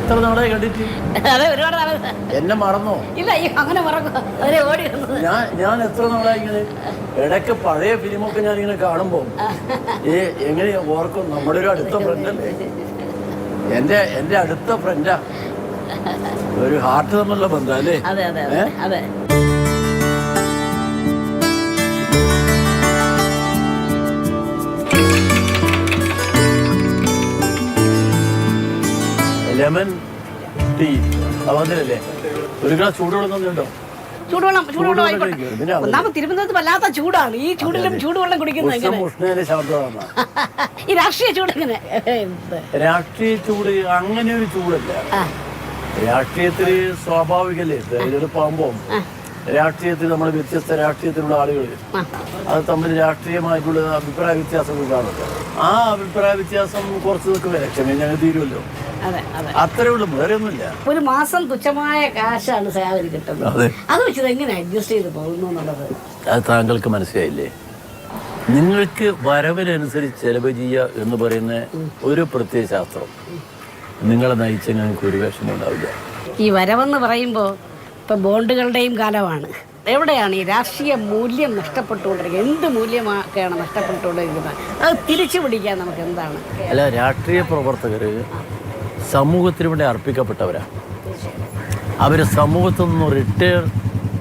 എത്ര നാളെ കണ്ടിട്ട്? അതെ ഒരുപാട് നാളെ എന്നെ മറന്നോ? ഇല്ല അയ്യോ അങ്ങനെ മറക്കും അവരെ ഓടി വന്നത്. ഞാൻ ഞാൻ എത്ര നാളായി ഇങ്ങനെ ഇടയ്ക്ക് പഴയ ഫിലിമൊക്കെ ഞാൻ ഇങ്ങനെ കാണുമ്പോൾ ഏ എങ്ങനെ ഓർക്കും നമ്മുടെ ഒരു അടുത്ത ഫ്രണ്ടല്ലേ എന്റെ എന്റെ അടുത്ത ഫ്രണ്ടാ ഒരു ഹാർട്ട് തമ്മിലുള്ള ബന്ധം അല്ലേ? അതെ അതെ അതെ. ലെമൺ ടീ അവന്നിലല്ലേ ഒരു ഗ്ലാസ് ചൂടുവെള്ളം തന്നിട്ടുണ്ടോ ചൂടുവെള്ളം ചൂടുവെള്ളം ആയിക്കോട്ടെ. ഒന്നാമത് തിരുവനന്തപുരത്ത് വല്ലാത്ത ചൂടാണ്. ഈ ചൂടിലും ചൂടുവെള്ളം കുടിക്കുന്നത് എങ്ങനെ? ഈ രാഷ്ട്രീയ ചൂട് എങ്ങനെ? എന്ത്? രാഷ്ട്രീയ ചൂട് അങ്ങനെ ഒരു ചൂടല്ല. രാഷ്ട്രീയത്തിൽ സ്വാഭാവികല്ലേ? തെരഞ്ഞെടുപ്പാകുമ്പോൾ രാഷ്ട്രീയത്തിൽ നമ്മൾ വ്യത്യസ്ത രാഷ്ട്രീയത്തിലുള്ള ആളുകൾ. അത് തമ്മിൽ രാഷ്ട്രീയമായിട്ടുള്ള അഭിപ്രായ വ്യത്യാസങ്ങൾ കാണുന്നത് ആ അഭിപ്രായ വ്യത്യാസം കുറച്ച് നിൽക്കും ഇലക്ഷൻ ഞങ്ങൾ തീരുമല്ലോ. അത്രേ ഉള്ളൂ വേറെ ഒന്നുമില്ല. ഒരു മാസം തുച്ഛമായ കാശാണ് സാലറി കിട്ടുന്നത്. അത്. വെച്ചത് എങ്ങനെ അഡ്ജസ്റ്റ് ചെയ്ത് പോകുന്നു എന്നുള്ളത്? അത് താങ്കൾക്ക് മനസ്സിലായില്ലേ? നിങ്ങൾക്ക് വരവിനനുസരിച്ച് ചെലവ് ചെയ്യുക എന്ന് പറയുന്ന ഒരു പ്രത്യേക ശാസ്ത്രം. നിങ്ങളെ നയിച്ച ഞങ്ങൾക്ക് ഒരു വിഷമം ഉണ്ടാവില്ല. ഈ വരവെന്ന് പറയുമ്പോൾ ഇപ്പൊ ബോണ്ടുകളുടെയും കാലമാണ്. എവിടെയാണ് ഈ രാഷ്ട്രീയ മൂല്യം നഷ്ടപ്പെട്ടുകൊണ്ടിരിക്കുന്നത്? എന്ത് മൂല്യമൊക്കെയാണ് നഷ്ടപ്പെട്ടുകൊണ്ടിരിക്കുന്നത്? അത് തിരിച്ചു പിടിക്കാൻ നമുക്ക് എന്താണ്? അല്ല രാഷ്ട്രീയ പ്രവർത്തകർ സമൂഹത്തിന് വേണ്ടി അർപ്പിക്കപ്പെട്ടവരാണ് അവർ സമൂഹത്തിൽ നിന്നും റിട്ടയർ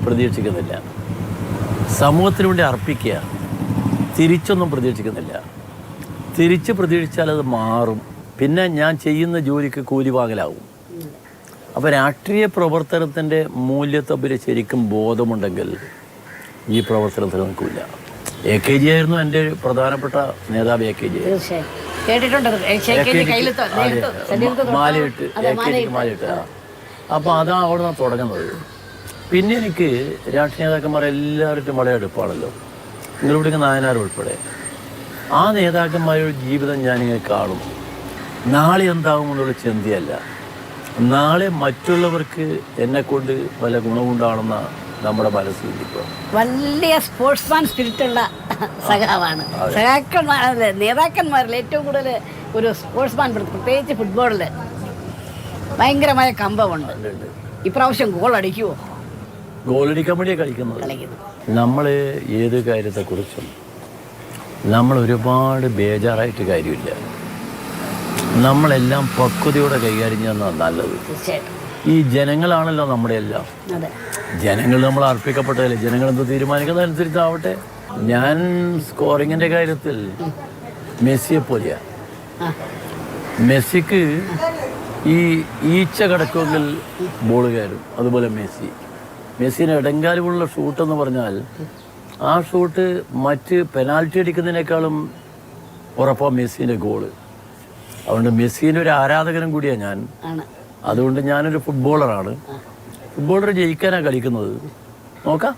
പ്രതീക്ഷിക്കുന്നില്ല. സമൂഹത്തിന് വേണ്ടി അർപ്പിക്കുക തിരിച്ചൊന്നും പ്രതീക്ഷിക്കുന്നില്ല. തിരിച്ച് പ്രതീക്ഷിച്ചാൽ അത് മാറും. പിന്നെ ഞാൻ ചെയ്യുന്ന ജോലിക്ക് കൂലി വാങ്ങലാവും അപ്പോൾ രാഷ്ട്രീയ പ്രവർത്തനത്തിന്റെ മൂല്യത്തെ പറ്റി ശരിക്കും ബോധമുണ്ടെങ്കിൽ ഈ പ്രവർത്തനത്തിൽ നിൽക്കില്ല. എ കെ ജി ആയിരുന്നു എന്റെ പ്രധാനപ്പെട്ട നേതാവ് എ കെ ജി. കേട്ടിട്ടുണ്ട്. മാലയിട്ട് അതെ, മാലയിട്ട് അപ്പോൾ അതാണ് അവിടെ നിന്ന് തുടങ്ങുന്നത്. പിന്നെ എനിക്ക് രാഷ്ട്രീയ നേതാക്കന്മാർ എല്ലാവരും വളരെ അടുപ്പാണല്ലോ. നിങ്ങളിവിടെ നായനാർ ഉൾപ്പെടെ. ആ നേതാക്കന്മാരുടെ ജീവിതം ഞാനിങ്ങനെ കാണും. നാളെ എന്താകുമെന്നുള്ള ചിന്തയല്ല. നാളെ മറ്റുള്ളവർക്ക് എന്നെ കൊണ്ട് വല്ല ഗുണമുണ്ടാണെന്ന നമ്മുടെ മനസ്സിൽ ഇപ്പോൾ വലിയ സ്പോർട്സ്മാൻ സ്പിരിറ്റുള്ള സഖാവാണ്. സഖാക്കന്മാർ നേതാക്കന്മാരിൽ ഏറ്റവും കൂടുതൽ ഒരു സ്പോർട്സ്മാൻ പ്രത്യേകിച്ച് ഫുട്ബോളിൽ ഭയങ്കരമായ കമ്പമുണ്ട്. ഇപ്രാവശ്യം ഗോൾ അടിക്കുമോ ഗോളടിക്കാൻ വേണ്ടിയാണ് കളിക്കുന്നത് നമ്മൾ ഏത് കാര്യത്തെക്കുറിച്ചും നമ്മൾ ഒരുപാട് ബേജാറായിട്ട് കാര്യമില്ല. നമ്മളെല്ലാം പക്വതയോടെ കൈകാര്യം ചെയ്യുന്നതാണ് നല്ലത്. തീർച്ചയായിട്ടും. ഈ ജനങ്ങളാണല്ലോ നമ്മുടെ എല്ലാം. ജനങ്ങൾ നമ്മൾ അർപ്പിക്കപ്പെട്ടതല്ലേ? ജനങ്ങൾ എന്ത് തീരുമാനിക്കുന്നതനുസരിച്ചാവട്ടെ ഞാൻ സ്കോറിങ്ങിന്റെ കാര്യത്തിൽ മെസ്സിയെ പോലെയാണ് മെസ്സിക്ക് ഈ ഈച്ച കടക്കുമെങ്കിൽ ബോൾ കയറും. അതുപോലെ മെസ്സി. മെസ്സിന് ഇടങ്കാലുമുള്ള ഷൂട്ട് എന്ന് പറഞ്ഞാൽ ആ ഷൂട്ട് മറ്റ് പെനാൽറ്റി അടിക്കുന്നതിനേക്കാളും ഉറപ്പാണ് മെസ്സിന്റെ ഗോൾ അതുകൊണ്ട് മെസ്സിന്റെ ഒരു ആരാധകനും കൂടിയാണ് ഞാൻ. അതുകൊണ്ട് ഞാനൊരു ഫുട്ബോളറാണ് ഫുട്ബോളർ ജയിക്കാനാണ് കളിക്കുന്നത്. നോക്കാം.